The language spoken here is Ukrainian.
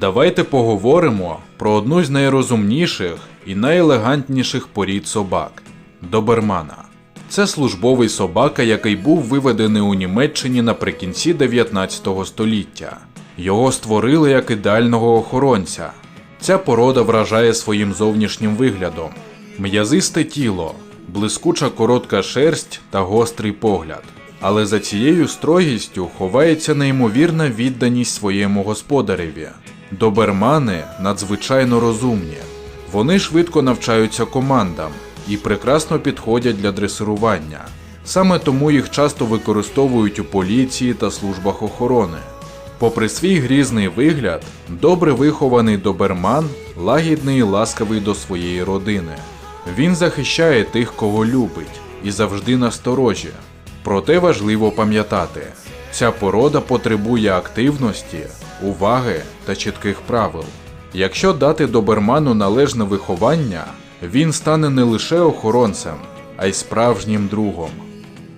Давайте поговоримо про одну з найрозумніших і найелегантніших порід собак добермана. Це службовий собака, який був виведений у Німеччині наприкінці 19 століття. Його створили як ідеального охоронця. Ця порода вражає своїм зовнішнім виглядом: м'язисте тіло, блискуча коротка шерсть та гострий погляд. Але за цією строгістю ховається неймовірна відданість своєму господареві. Добермани надзвичайно розумні. Вони швидко навчаються командам і прекрасно підходять для дресирування. Саме тому їх часто використовують у поліції та службах охорони. Попри свій грізний вигляд, добре вихований доберман лагідний і ласкавий до своєї родини. Він захищає тих, кого любить, і завжди насторожі. Проте важливо пам'ятати, ця порода потребує активності, уваги та чітких правил. Якщо дати доберману належне виховання, він стане не лише охоронцем, а й справжнім другом.